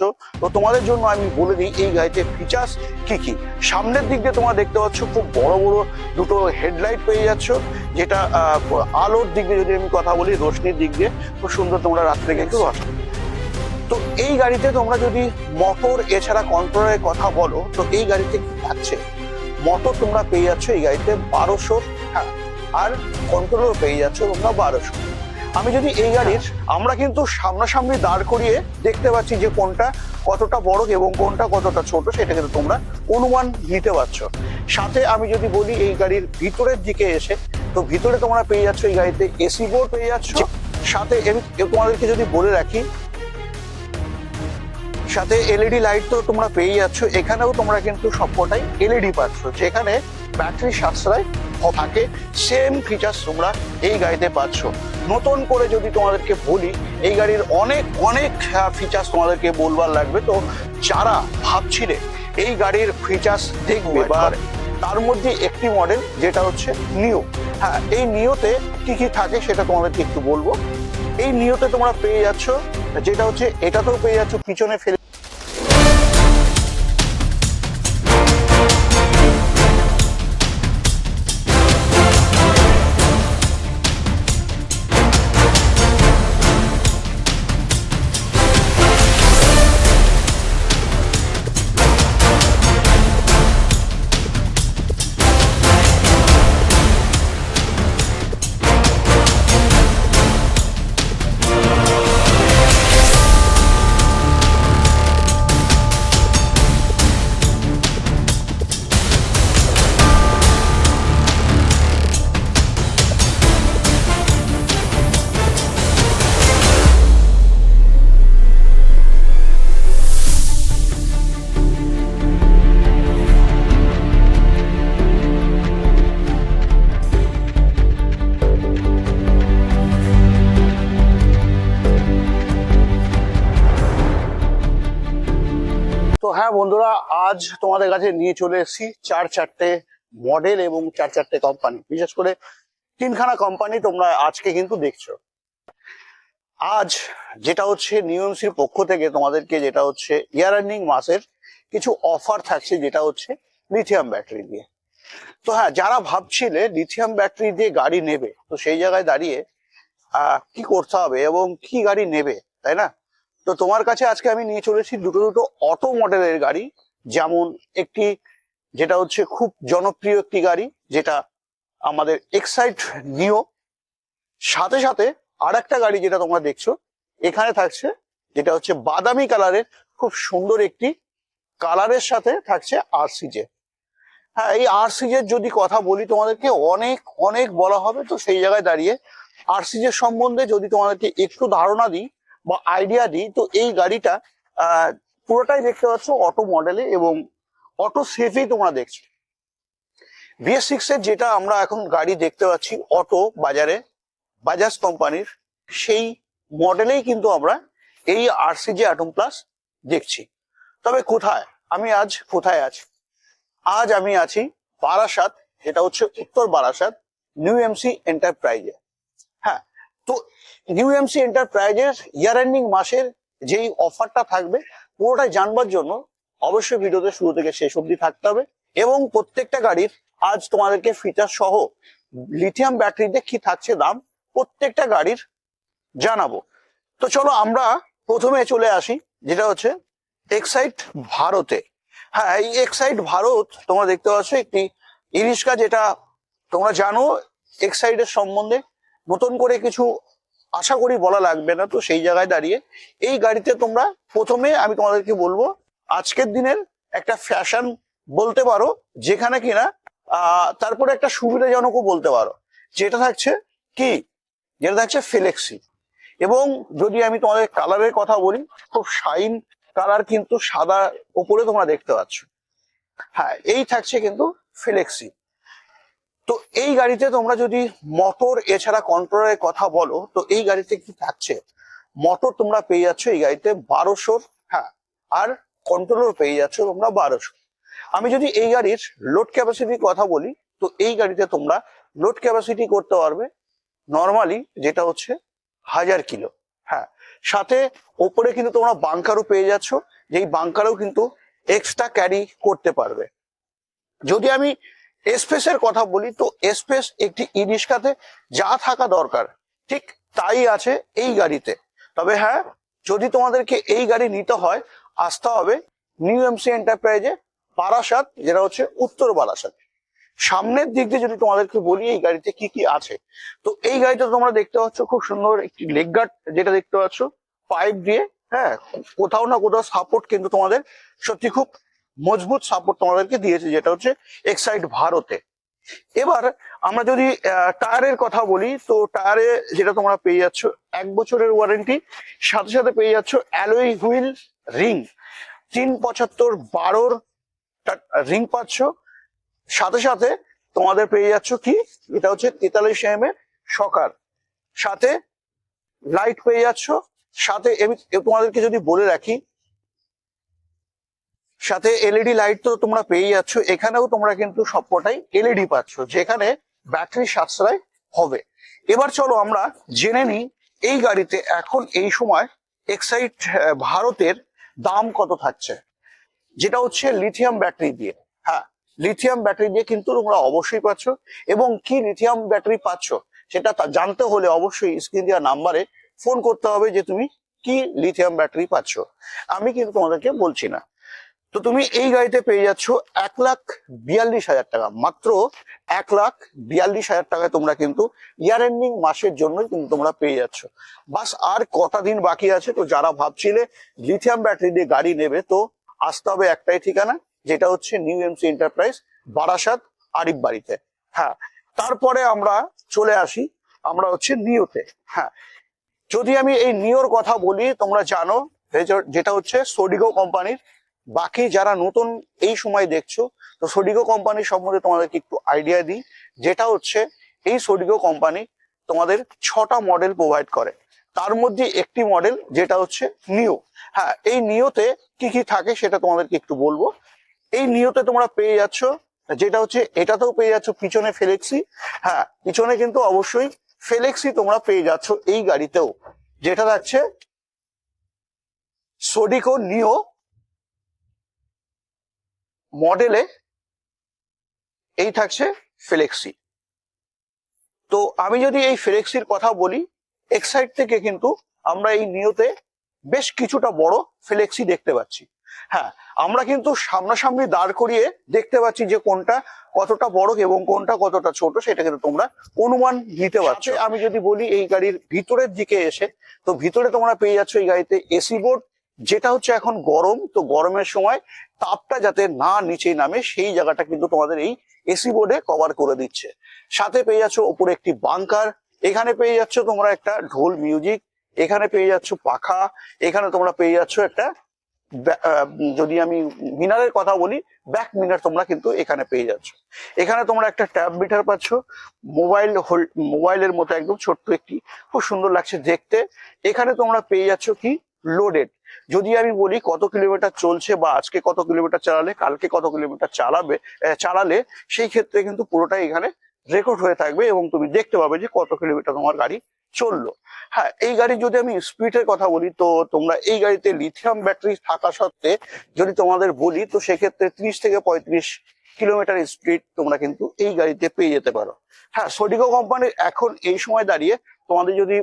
তো তোমাদের জন্য আমি বলে দিই, এই গাড়িতে ফিচার্স কি কি? সামনের দিক দিয়ে তোমরা দেখতে পাচ্ছ, খুব বড় বড় দুটো হেডলাইট পেয়ে যাচ্ছ, যেটা আলোর দিক দিয়ে যদি আমি কথা বলি, রোশনির দিক দিয়ে, খুব সুন্দর তোমরা রাত্রে কিন্তু আসবে তো এই গাড়িতে তোমরা যদি মোটর এছাড়া কন্ট্রোলের কথা বলো, তো এই গাড়িতে কি থাকছে? মোটর তোমরা পেয়ে যাচ্ছ এই গাড়িতে বারোশো হ্যাঁ আর কন্ট্রোলও পেয়ে যাচ্ছ তোমরা বারোশো। আমি যদি এই গাড়ির আমরা কিন্তু সামনাসামনি দাঁড় করিয়ে দেখতে পাচ্ছি যে কোনটা কতটা বড় এবং কোনটা কতটা ছোট সেটা কিন্তু তোমরা অনুমান নিতে পারছ। সাথে আমি যদি বলি এই গাড়ির ভিতরের দিকে এসে তো ভিতরে তোমরা পেয়ে যাচ্ছ এই গাড়িতে এসি বোর্ড পেয়ে যাচ্ছ। সাথে তোমাদেরকে যদি বলে রাখি সাথে এলইডি লাইট তো তোমরা পেয়ে যাচ্ছ এখানেও তোমরা কিন্তু সবকটাই এলইডি পাচ্ছ। যেখানে ব্যাটারি সাশ্রয় থাকে সেম ফিচার্স তোমরা এই গাড়িতে পাচ্ছ। নতুন করে যদি তোমাদেরকে বলি এই গাড়ির অনেক অনেক ফিচার্স তোমাদেরকে বলবার লাগবে। তো যারা ভাবছিলে এই গাড়ির ফিচার্স দেখবে বা তার মধ্যে একটি মডেল যেটা হচ্ছে নিও হ্যাঁ এই নিওতে কি কি থাকে সেটা তোমাদেরকে একটু বলব। এই নিওতে তোমরা পেয়ে যাচ্ছ যেটা হচ্ছে এটাতেও পেয়ে যাচ্ছ পিছনে ফেলে হ্যাঁ বন্ধুরা, আজ তোমাদের কাছে নিয়ে চলে এসেছি চার চারটে মডেল এবং চার চারটে কোম্পানি বিশেষ করে তিনখানা কোম্পানি তোমরা আজকে কিন্তু দেখছ। আজ যেটা হচ্ছে নিউএমসির পক্ষ থেকে তোমাদেরকে যেটা হচ্ছে ইয়ার এন্ডিং মাসের কিছু অফার থাকছে, যেটা হচ্ছে লিথিয়াম ব্যাটারি দিয়ে। তো হ্যাঁ যারা ভাবছিলে লিথিয়াম ব্যাটারি দিয়ে গাড়ি নেবে, তো সেই জায়গায় দাঁড়িয়ে কি করতে হবে এবং কি গাড়ি নেবে, তাই না? তো তোমার কাছে আজকে আমি নিয়ে চলেছি দুটো দুটো অটো মডেলের গাড়ি। যেমন একটি, যেটা হচ্ছে খুব জনপ্রিয় একটি গাড়ি, যেটা আমাদের এক্সাইট নিও সাথে সাথে আর একটা গাড়ি যেটা তোমরা দেখছ, এখানে থাকছে, যেটা হচ্ছে বাদামি কালারের খুব সুন্দর একটি কালারের সাথে থাকছে আরসিজে হ্যাঁ এই আরসিজের যদি কথা বলি, তোমাদেরকে অনেক অনেক বলা হবে, তো সেই জায়গায় দাঁড়িয়ে আরসিজের সম্বন্ধে যদি তোমাদেরকে একটু ধারণা দিই বা আইডিয়া দিই তো এই গাড়িটা পুরোটাই দেখতে পাচ্ছ অটো মডেলে এবং অটো সেফেই তোমরা দেখছ। বিএস সিক্স এর যেটা আমরা এখন গাড়ি দেখতে পাচ্ছি অটো বাজারে বাজাজ কোম্পানির, সেই মডেলেই কিন্তু আমরা এই আরসিজি অ্যাটম প্লাস দেখছি। তবে কোথায়? আমি আজ কোথায় আছি? আজ আমি আছি বারাসাত যেটা হচ্ছে উত্তর বারাসাত নিউ এমসি এন্টারপ্রাইজে তো নিউ এমসি এন্টারপ্রাইজের ইয়ার এন্ডিং মাসের যেই অফারটা থাকবে, পুরোটাই জানবার জন্য অবশ্যই ভিডিওতে শুরু থেকে শেষ অবধি থাকতে হবে এবং প্রত্যেকটা গাড়ির আজ তোমাদেরকে ফিচার সহ লিথিয়াম ব্যাটারিতে কি থাকছে দাম প্রত্যেকটা গাড়ির জানাব। তো চলো আমরা প্রথমে চলে আসি, যেটা হচ্ছে এক্সাইট ভারতে। হ্যাঁ এই এক্সাইট ভারত তোমরা দেখতে পাচ্ছ একটি ই রিক্সা যেটা তোমরা জানো এক্সাইটের সম্বন্ধে। নতুন করে কিছু আশা করি বলা লাগবে না, তো সেই জায়গায় দাঁড়িয়ে এই গাড়িতে তোমরা প্রথমে আমি তোমাদেরকে বলব, আজকের দিনের একটা ফ্যাশন বলতে পারো, যেখানে কিনা তারপরে একটা সুবিধাজনকও বলতে পারো। যেটা থাকছে কি? যেটা থাকছে ফ্লেক্সি এবং যদি আমি তোমাদের কালারের কথা বলি, খুব শাইন কালার কিন্তু সাদা ওপরে তোমরা দেখতে পাচ্ছ। হ্যাঁ এই থাকছে কিন্তু ফ্লেক্সি তো এই গাড়িতে তোমরা যদি মোটর এছাড়া কন্ট্রোলের কথা বলো, তো এই গাড়িতে কি থাকছে? মোটর তোমরা পেয়ে যাচ্ছ এই গাড়িতে বারোশোর হ্যাঁ আর কন্ট্রোলও পেয়ে যাচ্ছ তোমরা বারোশো। আমি যদি এই গাড়ির লোড ক্যাপাসিটির কথা বলি, তো এই গাড়িতে তোমরা লোড ক্যাপাসিটি করতে পারবে নর্মালি যেটা হচ্ছে হাজার কিলো হ্যাঁ। সাথে ওপরে কিন্তু তোমরা বাংকারও পেয়ে যাচ্ছ, যেই বাংকারও কিন্তু এক্সট্রা ক্যারি করতে পারবে। যদি আমি এসপেসের কথা বলি তো এসপেস একটি ই যা থাকা দরকার, ঠিক তাই আছে এই গাড়িতে। তবে হ্যাঁ যদি তোমাদেরকে এই গাড়ি নিতে হয়, আসতে হবে নিউ এমসি এন্টারপ্রাইজে বারাসাত, যেটা হচ্ছে উত্তর বারাসাত। সামনের দিক দিয়ে যদি তোমাদেরকে বলি এই গাড়িতে কি কি আছে, তো এই গাড়িতে তোমরা দেখতে পাচ্ছ খুব সুন্দর একটি লেগ গার্ড যেটা দেখতে পাচ্ছ পাইপ দিয়ে হ্যাঁ কোথাও না কোথাও সাপোর্ট কিন্তু তোমাদের সত্যি খুব মজবুত সাপোর্ট তোমাদেরকে দিয়েছে, যেটা হচ্ছে এক্সাইড ভারতে। এবার আমরা যদি টায়ারের কথা বলি, তো টায়ারে যেটা তোমরা পেয়ে যাচ্ছ, এক বছরের ওয়ারেন্টি সাথে সাথে পেয়ে যাচ্ছ অ্যালোই হুইল রিং তিন পঁচাত্তর বারোর রিং পাচ্ছ। সাথে সাথে তোমাদের পেয়ে যাচ্ছ কি? এটা হচ্ছে তেতাল্লিশ এম সকার সাথে লাইট পেয়ে যাচ্ছ। সাথে তোমাদেরকে যদি বলে রাখি সাথে এলইডি লাইট তো তোমরা পেয়ে যাচ্ছ। এখানেও তোমরা কিন্তু সবকটাই এলইডি পাচ্ছ, যেখানে ব্যাটারি সাশ্রয় হবে। এবার চলো আমরা জেনে নিই, এই গাড়িতে এখন এই সময় এক্সাইট ভারতের দাম কত থাকছে? যেটা হচ্ছে লিথিয়াম ব্যাটারি দিয়ে। হ্যাঁ লিথিয়াম ব্যাটারি দিয়ে কিন্তু তোমরা অবশ্যই পাচ্ছ এবং কি লিথিয়াম ব্যাটারি পাচ্ছ সেটা জানতে হলে অবশ্যই স্ক্রিন দেওয়া নাম্বারে ফোন করতে হবে যে তুমি কি লিথিয়াম ব্যাটারি পাচ্ছ। আমি কিন্তু তোমাদেরকে বলছি না। তো তুমি এই গাড়িতে পেয়ে যাচ্ছ এক লাখ বিয়াল্লিশ হাজার টাকা। মাত্র এক লাখ বিয়াল্লিশ হাজার টাকায় তোমরা কিন্তু ইয়ার এন্ডিং মাসের জন্যই কিন্তু তোমরা পেয়ে যাচ্ছ। বাস আর কটা দিন বাকি আছে, তো যারা ভাবছিলে লিথিয়াম ব্যাটারি দিয়ে গাড়ি নেবে, তো আসতে হবে একটাই ঠিকানা, যেটা হচ্ছে new MC enterprise Barasat, Arif বাড়িতে। হ্যাঁ তারপরে আমরা চলে আসি, আমরা হচ্ছে নিওতে। হ্যাঁ যদি আমি এই নিওর কথা বলি, তোমরা জানো যেটা হচ্ছে সোডিগো কোম্পানির বাকি যারা নতুন এই সময় দেখছ, তো সোডিগো কোম্পানি সম্বন্ধে তোমাদেরকে একটু আইডিয়া দিই। যেটা হচ্ছে, এই সোডিগো কোম্পানি তোমাদের ছটা মডেল প্রোভাইড করে। তার মধ্যে একটি মডেল যেটা হচ্ছে নিও হ্যাঁ এই নিওতে কি কি থাকে সেটা তোমাদেরকে একটু বলব। এই নিওতে তোমরা পেয়ে যাচ্ছ, যেটা হচ্ছে, এটাতেও পেয়ে যাচ্ছ পিছনে ফেলেক্সি হ্যাঁ পিছনে কিন্তু অবশ্যই ফেলেক্সি তোমরা পেয়ে যাচ্ছ এই গাড়িতেও। যেটা থাকছে সোডিকো নিও মডেলে এই থাকছে ফ্লেক্সি তো আমি যদি এই ফ্লেক্সির কথা বলি এক্সাইড থেকে কিন্তু আমরা এই নিয়তে বেশ কিছুটা বড় ফ্লেক্সি দেখতে পাচ্ছি। হ্যাঁ আমরা কিন্তু সামনাসামনি দাঁড় করিয়ে দেখতে পাচ্ছি যে কোনটা কতটা বড় এবং কোনটা কতটা ছোট সেটা কিন্তু তোমরা অনুমান নিতে পারছ। আমি যদি বলি এই গাড়ির ভিতরের দিকে এসে তো ভিতরে তোমরা পেয়ে যাচ্ছ এই গাড়িতে এসি বোর্ড যেটা হচ্ছে এখন গরম, তো গরমের সময় তাপটা যাতে না নিচে নামে, সেই জায়গাটা কিন্তু তোমাদের এই এসি বোর্ডে কভার করে দিচ্ছে। সাথে পেয়ে যাচ্ছ ওপরে একটি বাংকার এখানে পেয়ে যাচ্ছ তোমরা একটা ঢোল মিউজিক এখানে পেয়ে যাচ্ছ পাখা, এখানে তোমরা পেয়ে যাচ্ছ একটা যদি আমি মিনারের কথা বলি ব্যাক মিনার তোমরা কিন্তু এখানে পেয়ে যাচ্ছ। এখানে তোমরা একটা ট্যাব মিটার পাচ্ছ মোবাইল মোবাইলের মতো একদম ছোট্ট একটি, খুব সুন্দর লাগছে দেখতে। এখানে তোমরা পেয়ে যাচ্ছ কি? লোডেড যদি আমি বলি কত কিলোমিটার চলছে বা আজকে কত কিলোমিটার চালালে, কালকে কত কিলোমিটার চালাবে চালালে, সেই ক্ষেত্রে কিন্তু পুরোটাই এখানে রেকর্ড হয়ে থাকবে এবং তুমি দেখতে পাবে যে কত কিলোমিটার তোমার গাড়ি চলল। হ্যাঁ এই গাড়ি যদি আমি স্পিডের কথা বলি, তো তোমরা এই গাড়িতে লিথিয়াম ব্যাটারি থাকা সত্ত্বে যদি তোমাদের বলি, তো সেক্ষেত্রে ত্রিশ থেকে পঁয়ত্রিশ কিলোমিটার স্পিড তোমরা কিন্তু এই গাড়িতে পেয়ে যেতে পারো। হ্যাঁ সোডিকো কোম্পানির এখন এই সময় দাঁড়িয়ে তোমাদের যদি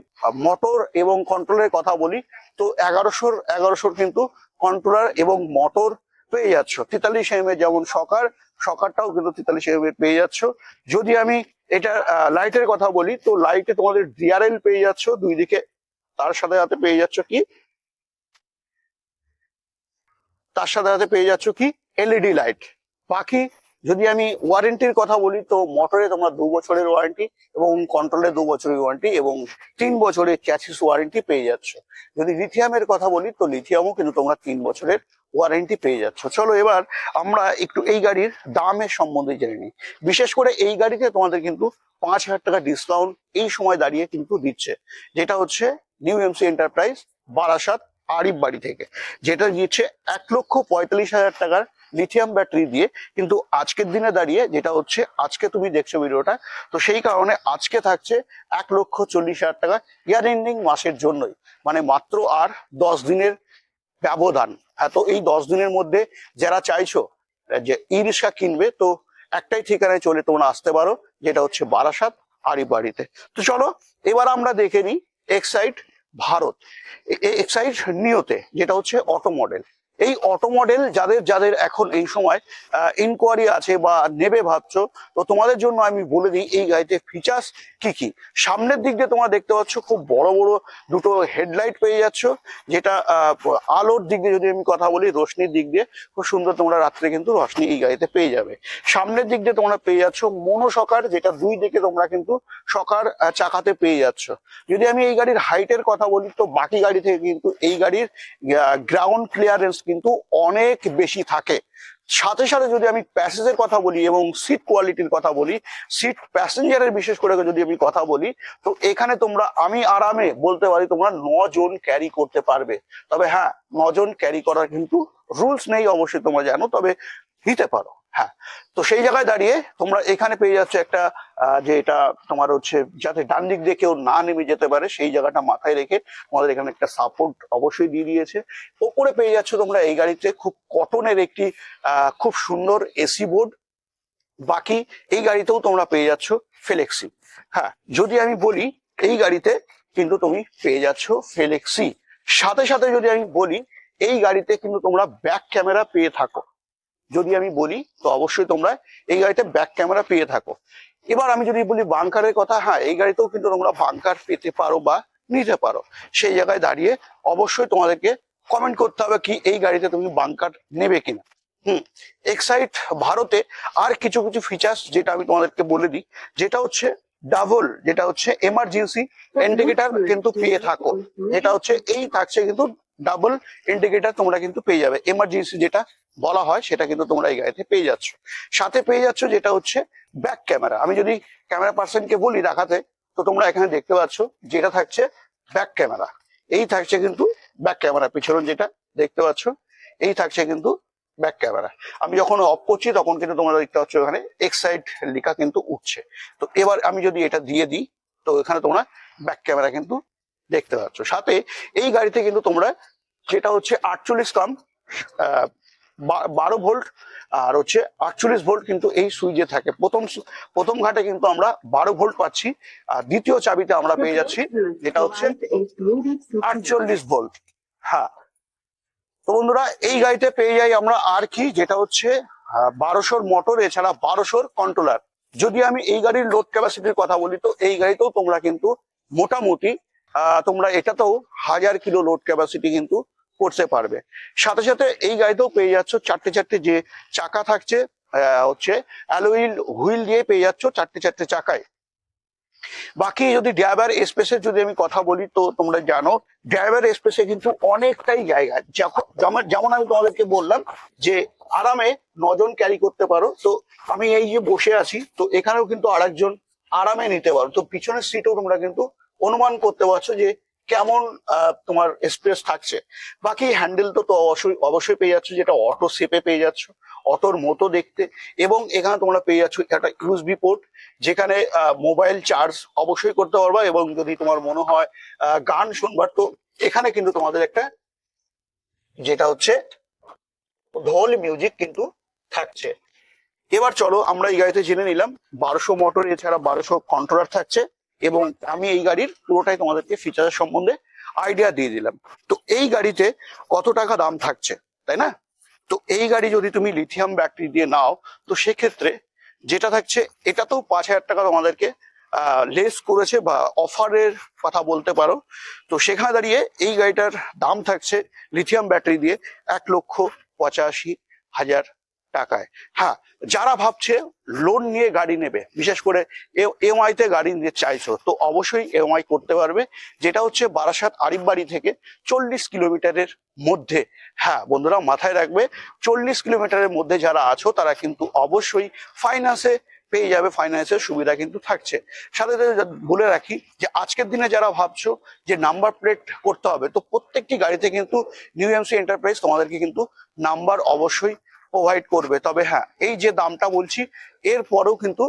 মোটর এবং কন্ট্রোলের কথা বলি, তো এগারোশোর এগারোশোর কিন্তু কন্ট্রোলার এবং মোটর পেয়ে যাচ্ছ। তেতাল্লিশ এম যেমন সকার, সকারটাও কিন্তু তেতাল্লিশ এম পেয়ে যাচ্ছ। যদি আমি এটা লাইটের কথা বলি, তো লাইটে তোমাদের ডিআরএল পেয়ে যাচ্ছ, দুই দিকে তার সাথে সাথে পেয়ে যাচ্ছ কি? তার সাথে সাথে পেয়ে যাচ্ছ কি? এলইডি লাইট বাকি যদি আমি ওয়ারেন্টির কথা বলি, তো মোটরে তোমরা দু বছরের ওয়ারেন্টি এবং কন্ট্রোলে দু বছরের ওয়ারেন্টি এবং তিন বছরের চ্যাসিস ওয়ারেন্টি পেয়ে যাচ্ছ। যদি লিথিয়ামের কথা বলি, তো লিথিয়ামও কিন্তু তোমরা তিন বছরের ওয়ারেন্টি পেয়ে যাচ্ছ। চলো এবার আমরা একটু এই গাড়ির দামের সম্বন্ধে জেনে নিই। বিশেষ করে এই গাড়িতে তোমাদের কিন্তু পাঁচ হাজার টাকা ডিসকাউন্ট এই সময় দাঁড়িয়ে কিন্তু দিচ্ছে, যেটা হচ্ছে new MC enterprise Barasat Arif বাড়ি থেকে, যেটা দিচ্ছে এক লক্ষ পঁয়তাল্লিশ হাজার টাকার লিথিয়াম ব্যাটারি দিয়ে কিন্তু আজকের দিনে দাঁড়িয়ে যেটা হচ্ছে, আজকে তুমি দেখছ ভিডিওটা, তো সেই কারণে আজকে থাকছে এক লক্ষ চল্লিশ হাজার টাকা ইয়ার এন্ডিং মাসের জন্যই। মানে মাত্র আর দশ দিনের ব্যবধান। হ্যাঁ তো এই দশ দিনের মধ্যে যারা চাইছো যে ই রিক্সা কিনবে, তো একটাই ঠিকানায় চলে তোমরা আসতে পারো, যেটা হচ্ছে বারাসাত আরিবাড়িতে। তো চলো, এবার আমরা দেখে নিই এক্সাইট ভারত। এক্সাইট নিওতে, যেটা হচ্ছে অটো মডেল এই অটো মডেল যাদের যাদের এখন এই সময় ইনকোয়ারি আছে বা নেবে ভাবছ, তো তোমাদের জন্য আমি বলে দিই এই গাড়িতে ফিচার্স কি কি। সামনের দিক দিয়ে তোমরা দেখতে পাচ্ছ খুব বড় বড় দুটো হেডলাইট পেয়ে যাচ্ছ, যেটা আলোর দিক দিয়ে যদি আমি কথা বলি রোশনির দিক দিয়ে, খুব সুন্দর তোমরা রাত্রে কিন্তু রোশনি এই গাড়িতে পেয়ে যাবে। সামনের দিক দিয়ে তোমরা পেয়ে যাচ্ছ মনো সকার, যেটা দুই দিকে তোমরা কিন্তু সকার চাকাতে পেয়ে যাচ্ছ। যদি আমি এই গাড়ির হাইটের কথা বলি, তো বাকি গাড়ি থেকে কিন্তু এই গাড়ির গ্রাউন্ড ক্লিয়ারেন্স কিন্তু অনেক বেশি থাকে। সাথে সাথে যদি আমি প্যাসেজের কথা বলি এবং সিট কোয়ালিটির কথা বলি সিট প্যাসেঞ্জারের বিশেষ করে যদি আমি কথা বলি, তো এখানে তোমরা আমি আরামে বলতে পারি তোমরা জন ক্যারি করতে পারবে। তবে হ্যাঁ জন ক্যারি করার কিন্তু রুলস নেই অবশ্যই তোমরা জানো, তবে নিতে পারো। হ্যাঁ তো সেই জায়গায় দাঁড়িয়ে তোমরা এখানে পেয়ে যাচ্ছ একটা যে এটা তোমার হচ্ছে যাতে ডান দিক দিয়ে কেউ না নেমে যেতে পারে, সেই জায়গাটা মাথায় রেখে তোমাদের এখানে একটা সাপোর্ট অবশ্যই দিয়ে দিয়েছে। ওপরে পেয়ে যাচ্ছ তোমরা এই গাড়িতে খুব কটনের একটি খুব সুন্দর এসি বোর্ড বাকি এই গাড়িতেও তোমরা পেয়ে যাচ্ছ ফেলেক্সি হ্যাঁ যদি আমি বলি এই গাড়িতে কিন্তু তুমি পেয়ে যাচ্ছ ফেলেক্সি সাথে সাথে যদি আমি বলি এই গাড়িতে কিন্তু তোমরা ব্যাক ক্যামেরা পেয়ে থাকো। যদি আমি বলি তো অবশ্যই তোমরা এই গাড়িতে ব্যাক ক্যামেরা পেয়ে থাকো। এবার আমি যদি বলি বাংকারের কথা হ্যাঁ এই গাড়িতেও কিন্তু তোমরা বাংকার পেতে পারো বা নিতে পারো। সেই জায়গায় দাঁড়িয়ে অবশ্যই তোমাদেরকে কমেন্ট করতে হবে কি এই গাড়িতে তুমি বাংকার নেবে কিনা। হুম এক্সাইট ভারতে আর কিছু কিছু ফিচার্স যেটা আমি তোমাদেরকে বলে দিই যেটা হচ্ছে ডাবল যেটা হচ্ছে এমার্জেন্সি ইন্ডিকেটার কিন্তু পেয়ে থাকো। যেটা হচ্ছে এই থাকছে কিন্তু ডাবল ইন্ডিকেটার তোমরা কিন্তু পেয়ে যাবে। এমার্জেন্সি যেটা বলা হয়, সেটা কিন্তু তোমরা এই গাড়িতে পেয়ে যাচ্ছ। সাথে পেয়ে যাচ্ছ যেটা হচ্ছে ব্যাক ক্যামেরা আমি যদি ক্যামেরা পার্সনকে বলি রাখাতে তো তোমরা এখানে দেখতে পাচ্ছ যেটা থাকছে ব্যাক ক্যামেরা এই থাকছে কিন্তু ব্যাক ক্যামেরা পিছনে যেটা দেখতে পাচ্ছ, এই থাকছে কিন্তু ব্যাক ক্যামেরা আমি যখন অফ করছি, তখন কিন্তু তোমরা দেখতে পাচ্ছ এখানে এক্সাইড লেখা কিন্তু উঠছে। তো এবার আমি যদি এটা দিয়ে দিই, তো এখানে তোমরা ব্যাক ক্যামেরা কিন্তু দেখতে পাচ্ছ। সাথে এই গাড়িতে কিন্তু তোমরা যেটা হচ্ছে আটচল্লিশ কাম বারো ভোল্ট আর হচ্ছে আটচল্লিশ ভোল্ট কিন্তু এই সুইচে থাকে। প্রথম প্রথম ঘাটে কিন্তু আমরা বারো ভোল্ট পাচ্ছি আর দ্বিতীয় চাবিতে আমরা পেয়ে যাচ্ছি যেটা হচ্ছে আটচল্লিশ ভোল্ট। হ্যাঁ। তো বন্ধুরা, এই গাড়িতে পেয়ে যাই আমরা আর কি, যেটা হচ্ছে বারোশোর মোটর, এছাড়া বারোশোর কন্ট্রোলার যদি আমি এই গাড়ির লোড ক্যাপাসিটির কথা বলি, তো এই গাড়িতেও তোমরা কিন্তু মোটামুটি তোমরা এটাতেও হাজার কিলো লোড ক্যাপাসিটি কিন্তু করতে পারবে। সাথে সাথে এই গাড়িতেও পেয়ে যাচ্ছ চারটে চারটে যে চাকা থাকছে হচ্ছে অ্যালোইল হুইল দিয়ে পেয়ে যাচ্ছ চারটে চারটে চাকায়। বাকি যদি ড্রাইভার স্পেসের যদি আমি কথা বলি, তো তোমরা জানো ড্রাইভার স্পেসে কিন্তু অনেকটাই জায়গা। যেমন আমি তোমাদেরকে বললাম যে আরামে নজন ক্যারি করতে পারো, তো আমি এই যে বসে আছি, তো এখানেও কিন্তু আরেকজন আরামে নিতে পারো। তো পিছনের সিটও তোমরা কিন্তু অনুমান করতে পারছ যে কেমন তোমার স্পেস থাকছে। বাকি হ্যান্ডেল তো তো অবশ্যই অবশ্যই পেয়ে যাচ্ছ, যেটা অটো শেপে পেয়ে যাচ্ছ, অটোর মতো দেখতে। এবং এখানে তোমরা পেয়ে যাচ্ছ একটা ইউএসবি পোর্ট যেখানে মোবাইল চার্জ অবশ্যই করতে পারবা এবং যদি তোমার মনে হয় গান শুনবার, তো এখানে কিন্তু তোমাদের একটা যেটা হচ্ছে ঢোল মিউজিক কিন্তু থাকছে। এবার চলো, আমরা এই গাড়িতে জেনে নিলাম, বারোশো মোটর এছাড়া বারোশো কন্ট্রোলার থাকছে। এবং আমি এই গাড়ির পুরোটাই তোমাদেরকে ফিচারের সম্বন্ধে আইডিয়া দিয়ে দিলাম। তো এই গাড়িতে কত টাকা দাম থাকছে, তাই না? তো এই গাড়ি যদি তুমি লিথিয়াম ব্যাটারি দিয়ে নাও, তো সেক্ষেত্রে যেটা থাকছে এটা তো পাঁচ হাজার টাকা তোমাদেরকে লেস করেছে বা অফারের কথা বলতে পারো। তো সেখানে দাঁড়িয়ে এই গাড়িটার দাম থাকছে লিথিয়াম ব্যাটারি দিয়ে এক লক্ষ পঁচাশি হাজার টাকায়। হ্যাঁ যারা ভাবছে লোন নিয়ে গাড়ি নেবে, বিশেষ করে এমআই তে গাড়ি নিতে চাইছো, তো অবশ্যই এমআই করতে পারবে। যেটা হচ্ছে বারাসাত আরিফবাড়ি থেকে চল্লিশ কিলোমিটারের মধ্যে। হ্যাঁ বন্ধুরা মাথায় রাখবে, চল্লিশ কিলোমিটারের মধ্যে যারা আছো, তারা কিন্তু অবশ্যই ফাইন্যান্সে পেয়ে যাবে ফাইন্যান্সের সুবিধা কিন্তু থাকছে। সাথে সাথে বলে রাখি যে আজকের দিনে যারা ভাবছ যে নাম্বার প্লেট করতে হবে, তো প্রত্যেকটি গাড়িতে কিন্তু নিউ এমসি এন্টারপ্রাইজ তোমাদেরকে কিন্তু নাম্বার অবশ্যই প্রোভাইড করবে। তবে হ্যাঁ এই যে দামটা বলছি, এরপরেও কিন্তু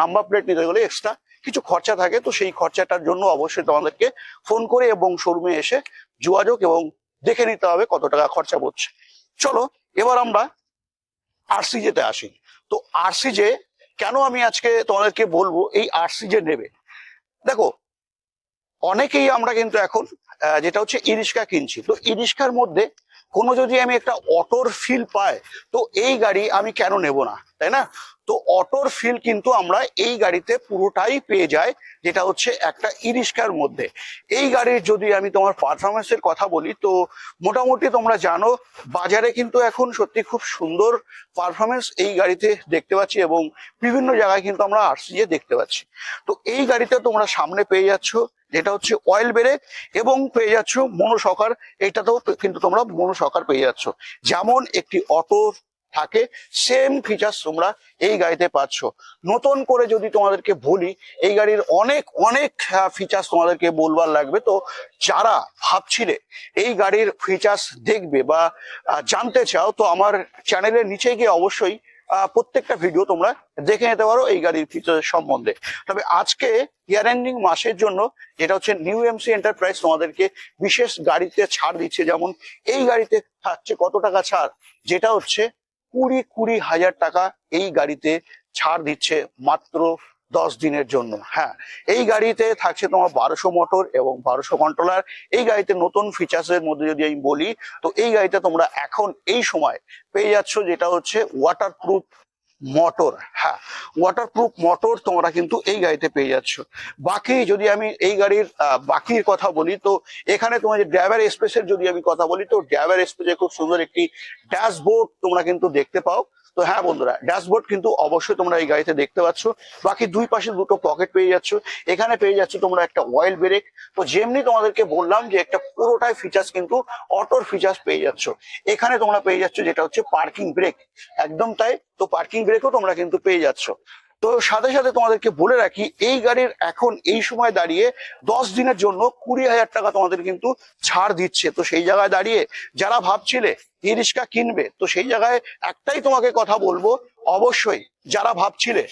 নাম্বার প্লেট নিতে গেলে এক্সট্রা কিছু খরচা থাকে। তো সেই খরচাটার জন্য অবশ্যই তোমাদেরকে ফোন করে এবং শোরুমে এসে যোগাযোগ এবং দেখে নিতে হবে কত টাকা খরচা পড়ছে। চলো, এবার আমরা আরসিজেতে আসি। তো আরসিজে কেন আমি আজকে তোমাদেরকে বলব, এই আরসিজে নেবে? দেখো অনেকেই আমরা কিন্তু এখন যেটা হচ্ছে ইরিস্কা কিনছি। তো ইরিস্কার মধ্যে কোনো যদি আমি একটা অটোর ফিল পাই, তো এই গাড়ি আমি কেন নেব না? তাই না? তো অটোর ফিল কিন্তু আমরা এই গাড়িতে পুরোটাই পেয়ে যাই, যেটা হচ্ছে একটা ইরিস্কার মধ্যে। এই গাড়ির যদি আমি তোমার পারফরমেন্সের কথা বলি, তো মোটামুটি তোমরা জানো, বাজারে কিন্তু এখন সত্যি খুব সুন্দর পারফরমেন্স এই গাড়িতে দেখতে পাচ্ছি এবং বিভিন্ন জায়গায় কিন্তু আমরা আরসিজে দেখতে পাচ্ছি। তো এই গাড়িতে তোমরা সামনে পেয়ে যাচ্ছ, যেটা হচ্ছে অয়েল ব্রেক এবং পেয়ে যাচ্ছ মনোসকার এটাতেও কিন্তু তোমরা মনোসকার পেয়ে যাচ্ছ। যেমন একটি অটো থাকে সেম ফিচার্স তোমরা এই গাড়িতে পাচ্ছ। নতুন করে যদি তোমাদেরকে বলি, এই গাড়ির অনেক অনেক ফিচার্স তোমাদেরকে বলবার লাগবে। তো যারা ভাবছিলে এই গাড়ির ফিচার্স দেখবে বা জানতে চাও, তো আমার চ্যানেলের নিচে গিয়ে অবশ্যই প্রত্যেকটা ভিডিও তোমরা দেখে নিতে পারো এই গাড়ির ফিচার্স সম্বন্ধে। তবে আজকে ইয়ার এন্ডিং মাসের জন্য যেটা হচ্ছে নিউ এমসি এন্টারপ্রাইজ তোমাদেরকে বিশেষ গাড়িতে ছাড় দিচ্ছে। যেমন এই গাড়িতে থাকছে কত টাকা ছাড়? যেটা হচ্ছে কুড়ি কুড়ি হাজার টাকা এই গাড়িতে ছাড় দিচ্ছে মাত্র দশ দিনের জন্য। হ্যাঁ এই গাড়িতে থাকছে তোমার বারোশো মোটর এবং বারোশো কন্ট্রোলার এই গাড়িতে নতুন ফিচার্স এর মধ্যে যদি আমি বলি, তো এই গাড়িতে তোমরা এখন এই সময় পেয়ে যাচ্ছ, যেটা হচ্ছে ওয়াটার প্রুফ মোটর হ্যাঁ ওয়াটারপ্রুফ মোটর তোমরা কিন্তু এই গাড়িতে পেয়ে যাচ্ছ। বাকি যদি আমি এই গাড়ির বাকির কথা বলি, তো এখানে তোমার যে ড্রাইভার স্পেসের যদি আমি কথা বলি, তো ড্রাইভার স্পেসে খুব সুন্দর একটি ড্যাশবোর্ড তোমরা কিন্তু দেখতে পাও। তো হ্যাঁ বন্ধুরা ড্যাশবোর্ড কিন্তু অবশ্যই তোমরা এই গাড়িতে দেখতে পাচ্ছ। বাকি দুই পাশে দুটো পকেট পেয়ে যাচ্ছ। এখানে পেয়ে যাচ্ছ তোমরা একটা অয়েল ব্রেক তো যেমনি তোমাদেরকে বললাম যে একটা পুরোটাই ফিচার্স কিন্তু অটোর ফিচার্স পেয়ে যাচ্ছ। এখানে তোমরা পেয়ে যাচ্ছ যেটা হচ্ছে পার্কিং ব্রেক একদম তাই? তো পার্কিং ব্রেকও তোমরা কিন্তু পেয়ে যাচ্ছ। তো সাথে সাথে তোমাদেরকে বলে রাখি, এই গাড়ির এখন এই সময় দাঁড়িয়ে দশ দিনের জন্য কুড়ি হাজার টাকা তোমাদের কিন্তু ছাড় দিচ্ছে। তো সেই জায়গায় দাঁড়িয়ে যারা ভাবছিলে ই রিক্সা কিনবে, তো সেই জায়গায় একটাই তোমাকে কথা বলব, অবশ্যই যারা ভাবছিলে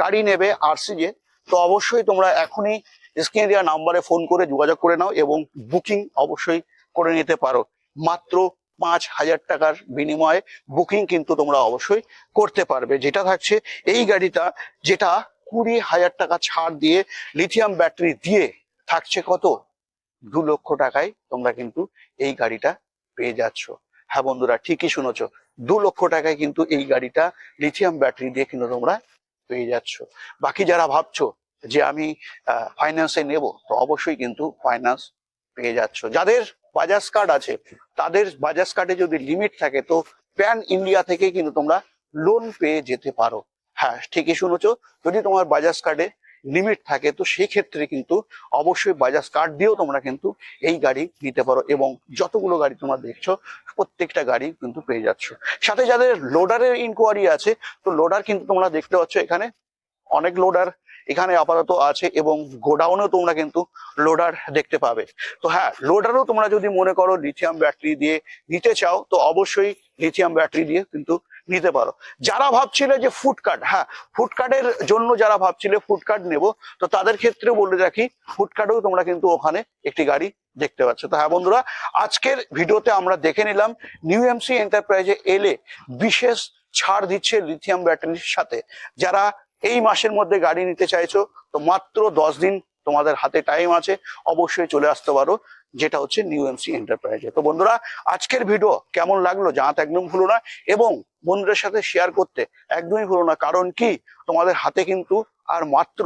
গাড়ি নেবে আরসিজে তো অবশ্যই তোমরা এখনই স্ক্রিনে দেওয়া নাম্বারে ফোন করে যোগাযোগ করে নাও এবং বুকিং অবশ্যই করে নিতে পারো। মাত্র পাঁচ হাজার টাকার বিনিময়ে বুকিং কিন্তু তোমরা অবশ্যই করতে পারবে। যেটা থাকছে, এই গাড়িটা যেটা কুড়ি হাজার টাকা ছাড় দিয়ে লিথিয়াম ব্যাটারি দিয়ে থাকছে কত? দু লক্ষ টাকায় তোমরা কিন্তু এই গাড়িটা পেয়ে যাচ্ছ। হ্যাঁ বন্ধুরা, ঠিকই শুনেছো, দু লক্ষ টাকায় কিন্তু এই গাড়িটা লিথিয়াম ব্যাটারি দিয়ে কিন্তু তোমরা পেয়ে যাচ্ছ। বাকি যারা ভাবছ যে আমি ফাইন্যান্সে নেব, তো অবশ্যই কিন্তু ফাইন্যান্স পেয়ে যাচ্ছ। যাদের বাজাজ কার্ড আছে, তাদের বাজাজ কার্ডে যদি লিমিট থাকে, তো প্যান ইন্ডিয়া থেকে কিন্তু তোমরা লোন পেয়ে যেতে পারো। হ্যাঁ ঠিকই শুনেছো। যদি তোমার বাজাজ কার্ডে লিমিট থাকে, তো সেই ক্ষেত্রে কিন্তু অবশ্যই বাজাজ কার্ড দিয়েও তোমরা কিন্তু এই গাড়ি নিতে পারো এবং যতগুলো গাড়ি তোমরা দেখছ, প্রত্যেকটা গাড়ি কিন্তু পেয়ে যাচ্ছ। সাথে যাদের লোডারের ইনকোয়ারি আছে, তো লোডার কিন্তু তোমরা দেখতে পাচ্ছ এখানে অনেক লোডার এখানে আপাতত আছে এবং গোডাউনেও তোমরা কিন্তু লোডার দেখতে পাবে। তো হ্যাঁ লোডারও তোমরা যদি মনে করো লিথিয়াম ব্যাটারি দিয়ে নিতে চাও, তো অবশ্যই লিথিয়াম ব্যাটারি দিয়ে কিন্তু নিতে পারো। যারা ভাবছিলে যে ফুডকার্ট হ্যাঁ ফুডকার্টের জন্য যারা ভাবছিলে ফুডকার্ট নেব, তো তাদের ক্ষেত্রে বলে রাখি ফুডকার্টেও তোমরা কিন্তু ওখানে একটি গাড়ি দেখতে পাচ্ছ। তো হ্যাঁ বন্ধুরা, আজকের ভিডিওতে আমরা দেখে নিলাম নিউ এমসি এন্টারপ্রাইজে এলে বিশেষ ছাড় দিচ্ছে লিথিয়াম ব্যাটারির সাথে। যারা এই মাসের মধ্যে গাড়ি নিতে চাইছো, তো মাত্র দশ দিন তোমাদের হাতে টাইম আছে, অবশ্যই চলে আসতে পারো, যেটা হচ্ছে নিউ এমসি এন্টারপ্রাইজে তো বন্ধুরা, আজকের ভিডিও কেমন লাগল জানাতে একদম ভুলো না, এবং বন্ধুদের সাথে শেয়ার করতে একদমই ভুলো না, কারণ কি, তোমাদের হাতে কিন্তু আর মাত্র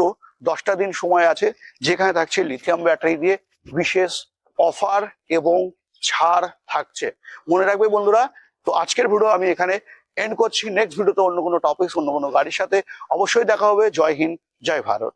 দশটা দিন সময় আছে, যেখানে থাকছে লিথিয়াম ব্যাটারি দিয়ে বিশেষ অফার এবং ছাড় থাকছে। মনে রাখবে বন্ধুরা, তো আজকের ভিডিও আমি এখানে এন্ড করছি। নেক্সট ভিডিওতে অন্য কোনো টপিক অন্য কোনো গাড়ির সাথে অবশ্যই দেখা হবে। জয় হিন্দ, জয় ভারত।